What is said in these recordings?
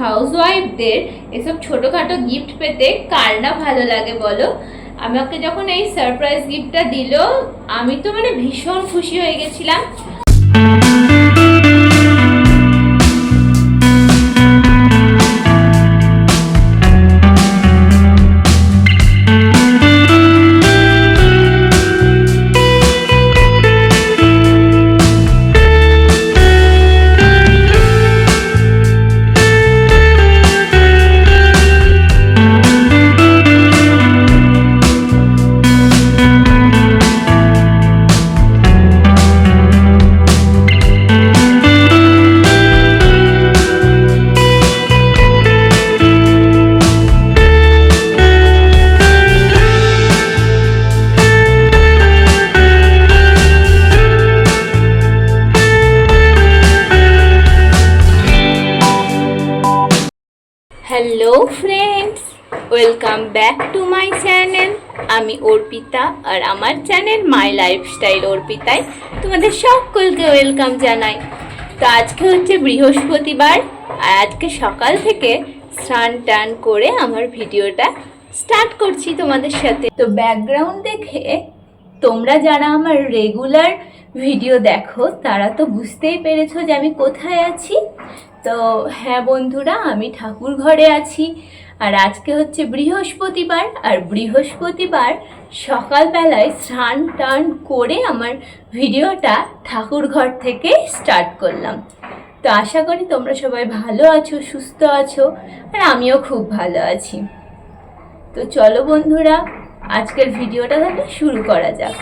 হাউসওয়াইফদের এসব ছোটোখাটো গিফট পেতে কার না ভালো লাগে বলো? আমাকে যখন এই সারপ্রাইজ গিফটটা দিল, আমি তো মানে ভীষণ খুশি হয়ে গেছিলাম। Welcome back to my channel আমি অর্পিতা আর আমার চ্যানেল মাই লাইফস্টাইল অর্পিতায় তোমাদের সকলকে ওয়েলকাম জানাই। তো আজকে হচ্ছে বৃহস্পতিবার, আর আজকে সকাল থেকে স্নান টান করে আমার ভিডিওটা স্টার্ট করছি তোমাদের সাথে। তো ব্যাকগ্রাউন্ড দেখে তোমরা যারা আমার রেগুলার ভিডিও দেখো, তারা তো বুঝতেই পেরেছ যে আমি কোথায় আছি। তো হ্যাঁ বন্ধুরা, আমি ঠাকুর ঘরে আছি। আর আজকে হচ্ছে বৃহস্পতিবার, আর বৃহস্পতিবার সকালবেলায় স্নান টান করে আমার ভিডিওটা ঠাকুর ঘর থেকে স্টার্ট করলাম। তো আশা করি তোমরা সবাই ভালো আছো, সুস্থ আছো, আর আমিও খুব ভালো আছি। তো চলো বন্ধুরা, আজকের ভিডিওটা তাহলে শুরু করা যাক।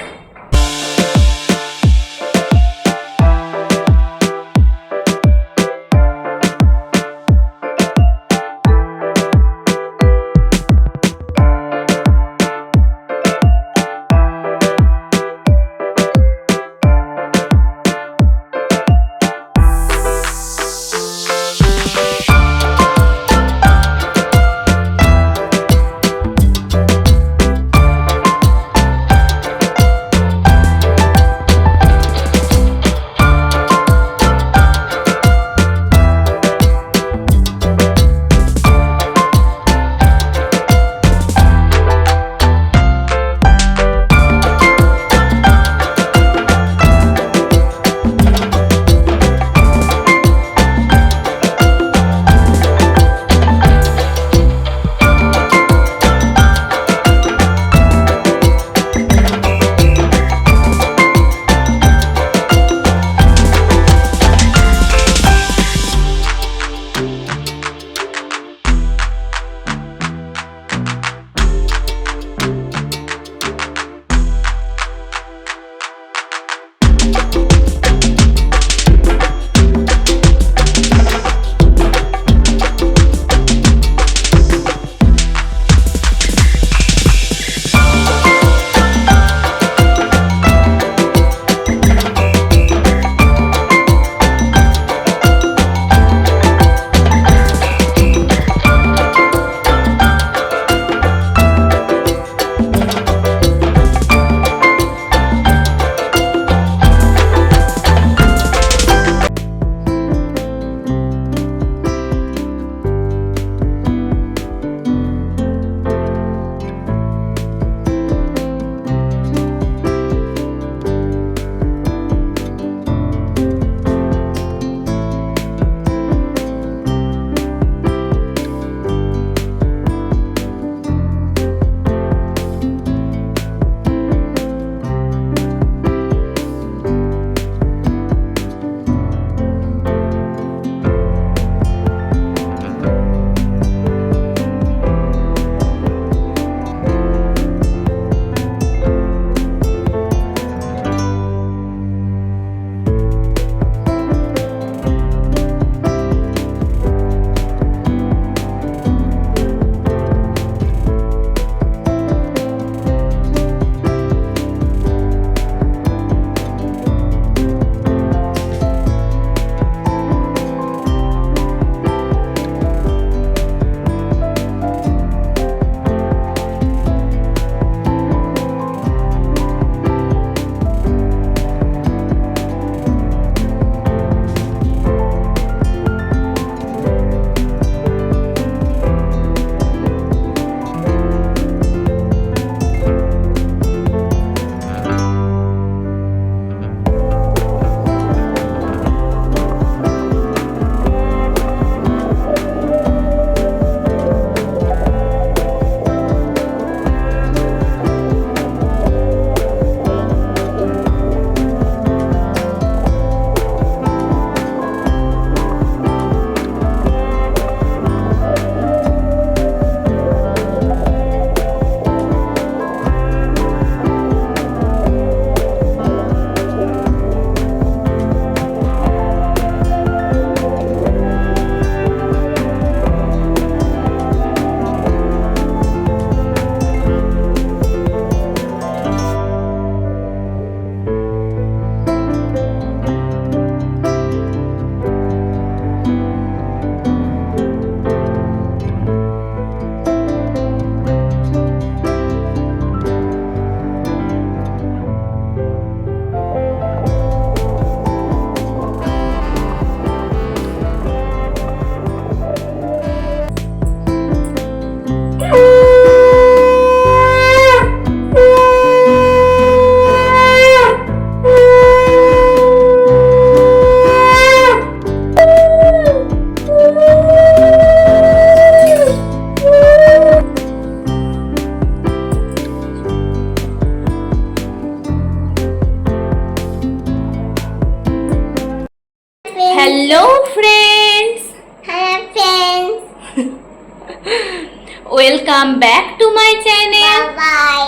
Back to my channel bye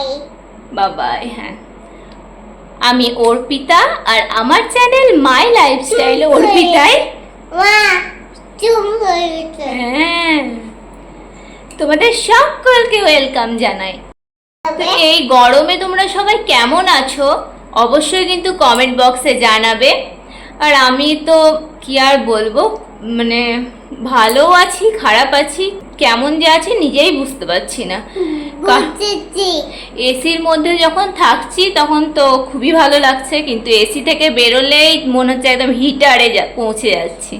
Babai হ্যাঁ। আমি অর্পিতা আর আমার চ্যানেল মাই লাইফস্টাইল হ্যাঁ। তোমাদের সকলকে ওয়েলকাম জানাই। এই গরমে তোমরা সবাই কেমন আছো? অবশ্যই কিন্তু কমেন্ট বক্সে জানাবে। আর আমি তো কি আর বলব? মানে ভালো আছি খারাপ আছি কেমন যে আছি নিজেই বুঝতে পারছি না। এসির মধ্যে যখন থাকছি তখন তো খুবই ভালো লাগছে কিন্তু এসি থেকে বেরোলেই মনে হচ্ছে একদম হিটারে পৌঁছে যাচ্ছি।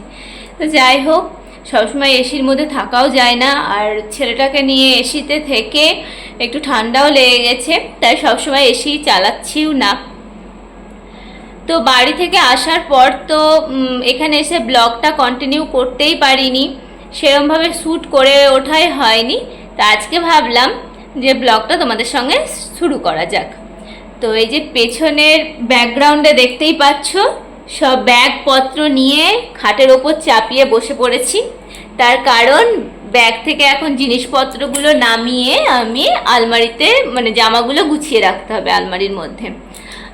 তো যাই হোক সবসময় এসির মধ্যে থাকাও যায় না আর ছেলেটাকে নিয়ে এসিতে থেকে একটু ঠান্ডাও লেগে গেছে তাই সবসময় এসি চালাচ্ছিও না। তো বাড়ি থেকে আসার পর তো এখানে এসে ব্লগটা কন্টিনিউ করতেই পারিনি। সেরমভাবে শ্যুট করে ওঠাই হয়নি। তা আজকে ভাবলাম যে ব্লগটা তোমাদের সঙ্গে শুরু করা যাক। তো এই যে পেছনের ব্যাকগ্রাউন্ডে দেখতেই পাচ্ছ, সব ব্যাগপত্র নিয়ে খাটের ওপর চাপিয়ে বসে পড়েছি। তার কারণ, ব্যাগ থেকে এখন জিনিসপত্রগুলো নামিয়ে আমি আলমারিতে মানে জামাগুলো গুছিয়ে রাখতে হবে আলমারির মধ্যে।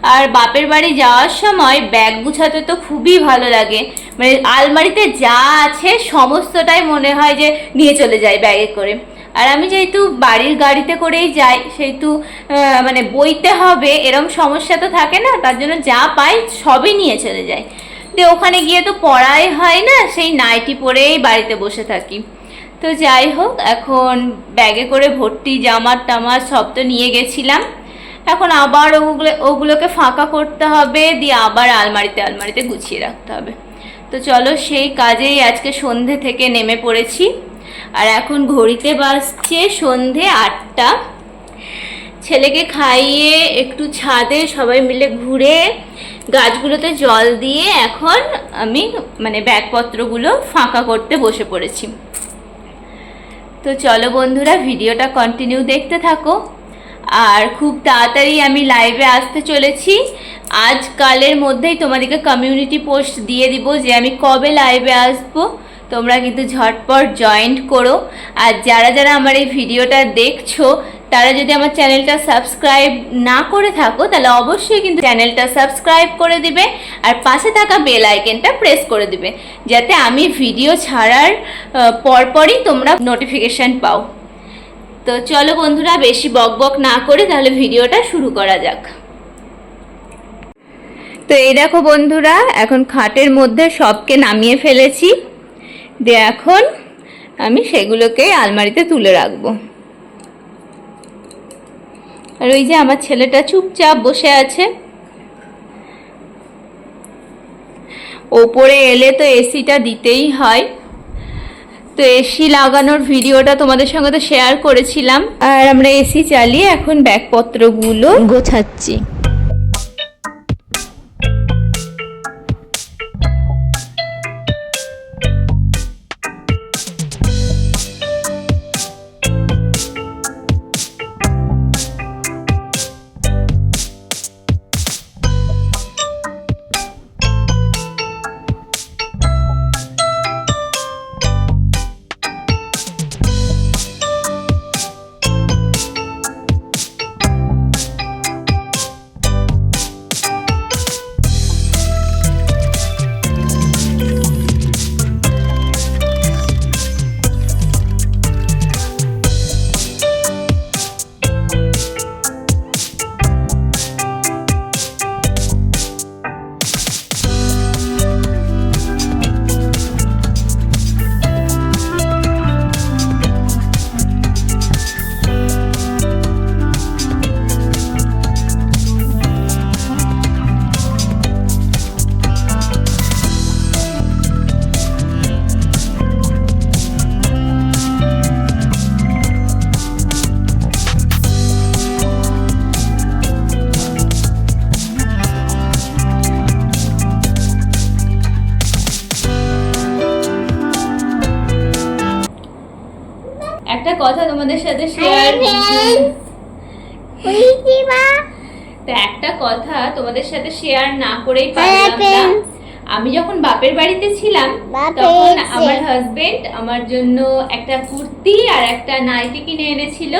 আর বাপের বাড়ি যাওয়ার সময় ব্যাগ গুছাতে তো খুবই ভালো লাগে। মানে আলমারিতে যা আছে, সমস্তটাই মনে হয় যে নিয়ে চলে যায় ব্যাগে করে। আর আমি যেহেতু বাড়ির গাড়িতে করেই যাই, সেহেতু মানে বইতে হবে, এরম সমস্যা তো থাকে না, তার জন্য যা পাই সবই নিয়ে চলে যাই। দিয়ে ওখানে গিয়ে তো পড়াই হয় না, সেই নাইটি পরেই বাড়িতে বসে থাকি। তো যাই হোক, এখন ব্যাগে করে ভর্তি জামার টামার সব তো নিয়ে গেছিলাম। এখন আবার ওগুলো, ওগুলোকে ফাঁকা করতে হবে, দিয়ে আবার আলমারিতে আলমারিতে গুছিয়ে রাখতে হবে। তো চলো সেই কাজেই আজকে সন্ধে থেকে নেমে পড়েছি। আর এখন ঘড়িতে বাজছে সন্ধে আটটা। ছেলেকে খাইয়ে একটু ছাদে সবাই মিলে ঘুরে গাছগুলোতে জল দিয়ে এখন আমি মানে ব্যাগপত্রগুলো ফাঁকা করতে বসে পড়েছি। তো চলো বন্ধুরা, ভিডিওটা কন্টিনিউ দেখতে থাকো। আর খুব তাড়াতাড়ি আমি লাইভে আসতে চলেছি। আজকালের মধ্যেই তোমাদেরকে কমিউনিটি পোস্ট দিয়ে দিব যে আমি কবে লাইভে আসব। তোমরা কিন্তু ঝটপট জয়েন্ট করো। আর যারা যারা আমার এই ভিডিওটা দেখছ, তারা যদি আমার চ্যানেলটা সাবস্ক্রাইব না করে থাকো, তাহলে অবশ্যই কিন্তু চ্যানেলটা সাবস্ক্রাইব করে দিবে আর পাশে থাকা বেল আইকনটা প্রেস করে দিবে, যাতে আমি ভিডিও ছাড়ার পরপরই তোমরা নোটিফিকেশান পাও। তো চলো বন্ধুরা, বেশি বক বক না করে তাহলে ভিডিওটা শুরু করা যাক। তো এই দেখো বন্ধুরা, এখন খাটের মধ্যে সবকে নামিয়ে ফেলেছি। দিয়ে এখন আমি সেগুলোকে আলমারিতে তুলে রাখব। আর ওই যে আমার ছেলেটা চুপচাপ বসে আছে। ওপরে এলে তো এসিটা দিতেই হয়। তো এসি লাগানোর ভিডিওটা তোমাদের সঙ্গে তো শেয়ার করেছিলাম। আর আমরা এসি চালিয়ে এখন ব্যাগপত্রগুলো গোছাচ্ছি। কথা তোমাদের সাথে শেয়ার তো একটা কথা তোমাদের সাথে শেয়ার না করেই পারলাম না। আমি যখন বাপের বাড়িতে ছিলাম তখন আমার হাজবেন্ড আমার জন্য একটা কুর্তি আর একটা নাইটি কিনে এনেছিল।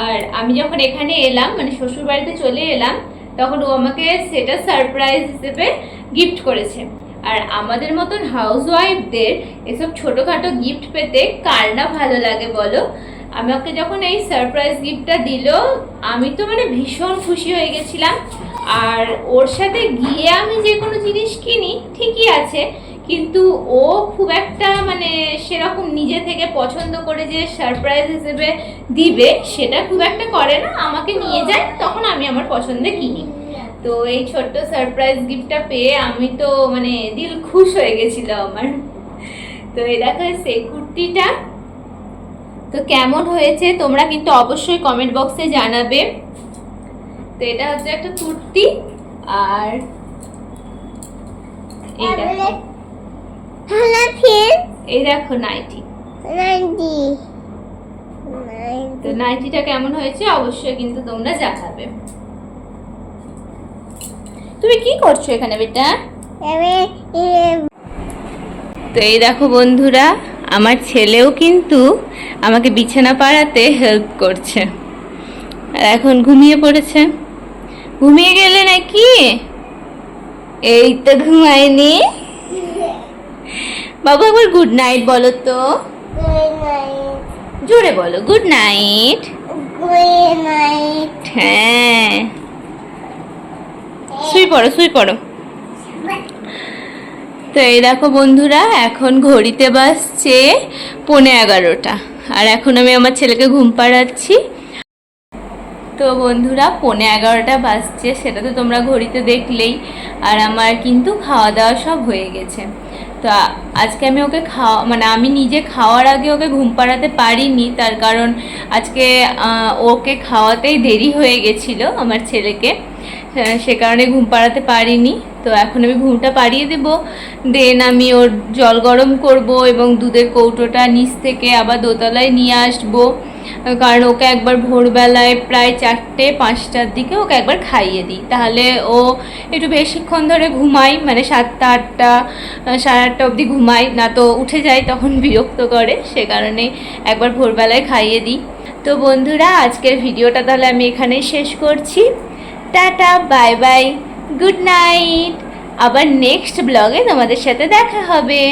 আর আমি যখন এখানে এলাম মানে শ্বশুর বাড়িতে চলে এলাম তখন ও আমাকে সেটা সারপ্রাইজ হিসেবে গিফট করেছে। আর আমাদের মতন হাউস ওয়াইফদের এসব ছোটোখাটো গিফট পেতে কার না ভালো লাগে বলো? আমাকে যখন এই সারপ্রাইজ গিফটটা দিল, আমি তো মানে ভীষণ খুশি হয়ে গেছিলাম। আর ওর সাথে গিয়ে আমি যে কোনো জিনিস কিনি, ঠিকই আছে। কিন্তু ও খুব একটা মানে সেরকম নিজে থেকে পছন্দ করে যে সারপ্রাইজ হিসেবে দিবে, সেটা খুব একটা করে না। আমাকে নিয়ে যায়, তখন আমি আমার পছন্দে কিনি। তো এই ছোট্ট সারপ্রাইজ গিফটটা পেয়ে আমি তো মানে দিল খুশ হয়ে গেছিল আমার। তো এই দেখো সেই কুর্তিটা। তো কেমন হয়েছে তোমরা কিন্তু অবশ্যই কমেন্ট বক্সে জানাবে। তো এটা হচ্ছে একটা কুর্তি আর এই দেখো। এই দেখো নাইটি। নাইনটি। তো নাইটিটা কেমন হয়েছে অবশ্যই কিন্তু তোমরা জানাবে। তুমি কি করছ এখানে বেটা? তো এই দেখো বন্ধুরা আমার ছেলেও কিন্তু আমাকে বিছানা পাড়াতে হেল্প করছে। আর এখন ঘুমিয়ে পড়েছে। ঘুমিয়ে গেলে নাকি? এই তো ঘুমায়নি। বাবু একবার গুড নাইট বলো তো। জোরে বলো গুড নাইট গুড নাইট হ্যাঁ। শুই পড়ো শুই পড়ো। তো এই দেখো বন্ধুরা, এখন ঘড়িতে বাসছে পৌনে এগারোটা। আর এখন আমি আমার ছেলেকে ঘুম পাড়াচ্ছি। তো বন্ধুরা, পৌনে এগারোটা বাজছে, সেটা তো তোমরা ঘড়িতে দেখলেই। আর আমার কিন্তু খাওয়া দাওয়া সব হয়ে গেছে। তো আজকে আমি ওকে খাওয়া মানে আমি নিজে খাওয়ার আগে ওকে ঘুম পাড়াতে পারিনি। তার কারণ আজকে ওকে খাওয়াতেই দেরি হয়ে গেছিল আমার ছেলেকে। সে কারণে ঘুম পাড়াতে পারিনি। তো এখন আমি ঘুমটা পাড়িয়ে দেব। দেন আমি ওর জল গরম করব এবং দুধের কৌটোটা নিচ থেকে আবার দোতলায় নিয়ে আসব। কারণ ওকে একবার ভোরবেলায় প্রায় চারটে, পাঁচটার দিকে ওকে একবার খাইয়ে দিই। তাহলে ও একটু বেশিক্ষণ ধরে ঘুমাই মানে সাতটা, আটটা, সাড়ে আটটা অবধি ঘুমাই না তো উঠে যায়, তখন বিরক্ত করে। সে কারণে একবার ভোরবেলায় খাইয়ে দিই। তো বন্ধুরা, আজকের ভিডিওটা তাহলে আমি এখানেই শেষ করছি। Tata bye bye good night. আবার নেক্সট ব্লগে তোমাদের সাথে দেখা হবে।